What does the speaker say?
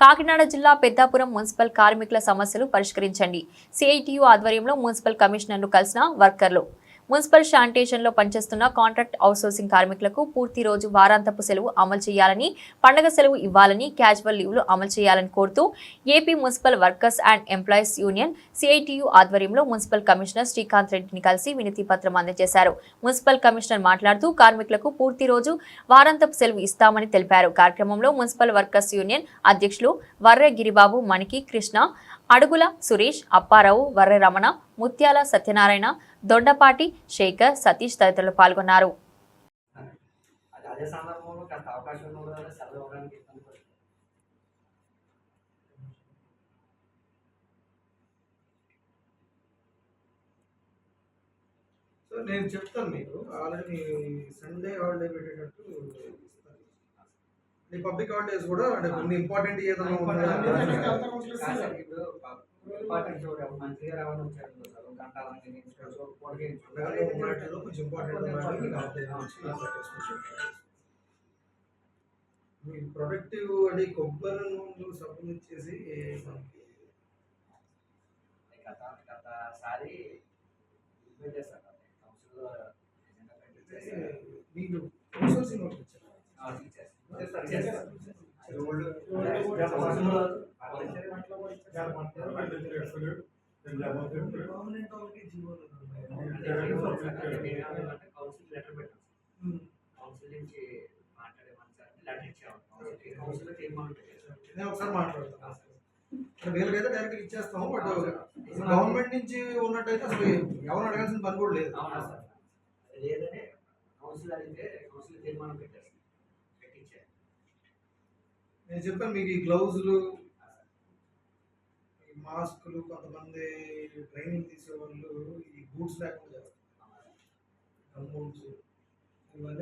కాకినాడ జిల్లా పెద్దాపురం మున్సిపల్ కార్మికుల సమస్యలు పరిష్కరించండి. సిఐటియు ఆధ్వర్యంలో మున్సిపల్ కమిషనర్ను కలిసిన వర్కర్లు. మున్సిపల్ శానిటేషన్లో పనిచేస్తున్న కాంట్రాక్ట్ అవుట్సోర్సింగ్ కార్మికులకు పూర్తి రోజు వారాంతపు సెలవు అమలు చేయాలని పండగ సెలవు ఇవ్వాలని క్యాజువల్ లీవ్లు అమలు చేయాలని కోరుతూ AP municipal workers and employees union CITU ఆధ్వర్యంలో మున్సిపల్ కమిషనర్ శ్రీకాంత్ రెడ్డిని కలిసి వినతి పత్రం అందజేశారు. మున్సిపల్ కమిషనర్ మాట్లాడుతూ కార్మికులకు పూర్తి రోజు వారాంతపు సెలవు ఇస్తామని తెలిపారు. కార్యక్రమంలో మున్సిపల్ వర్కర్స్ యూనియన్ అధ్యక్షులు వర్రె గిరిబాబు మణికి కృష్ణ అడుగుల సురేష్ అప్పారావు వర్రె రమణ ముత్యాల సత్యనారాయణ దొండపాటి శేఖర్ సతీష్ తదితరులు పాల్గొన్నారు. అది అదే సందర్భంలో కాస్త అవకాశం ఉన్న కూడా సెలవు ఇవ్వడానికి ఇబ్బంది పడుతుంది. సో నేను చెప్తాను మీకు. ఆల్రెడీ సండే హాలిడే పెట్టేటట్టు ఇస్తాను పబ్లిక్ హాలిడేస్ కూడా అంటే కొన్ని ఇంపార్టెంట్ ఏదైనా ఇంపార్టెంట్ మంచిగా మీ ప్రొడక్టివ్ ఈ కొబ్బరి నూనెలు సంబంధించేసి మనకి గత గత సారి ఇబ్బంది చేస్తారు కౌన్సిల్లో ఎజెండా పెట్టేసి మీకు అవుట్సోర్సింగ్ ఒకటి ఇచ్చారు గవర్నమెంట్ వాళ్ళకి జీవోలు కౌన్సిల్ లెటర్ పెట్టాం కౌన్సిల్ నుంచి మాట్లాడేమని సార్ లెటర్ ఇచ్చాము కౌన్సిల్ కౌన్సిల్ నేను ఒకసారి మాట్లాడతాను అంటే వీళ్ళకైతే డైరెక్ట్ ఇచ్చేస్తాము బట్ గవర్నమెంట్ నుంచి ఉన్నట్టయితే అసలు ఎవరు అడగాల్సిన పని కూడా లేదు అవునా సార్ అది లేదని కౌన్సిల్ అడిగితే కౌన్సిల్ తీర్మానం పెట్టేస్తాం పెట్టించారు నేను చెప్పాను మీకు ఈ గ్లౌజులు మాస్కులు కొంతమంది ట్రైనింగ్ తీసేవాళ్ళు ఈ బూట్స్ లేకుండా చేస్తారు. గమ్ బూట్స్ ఇవన్నీ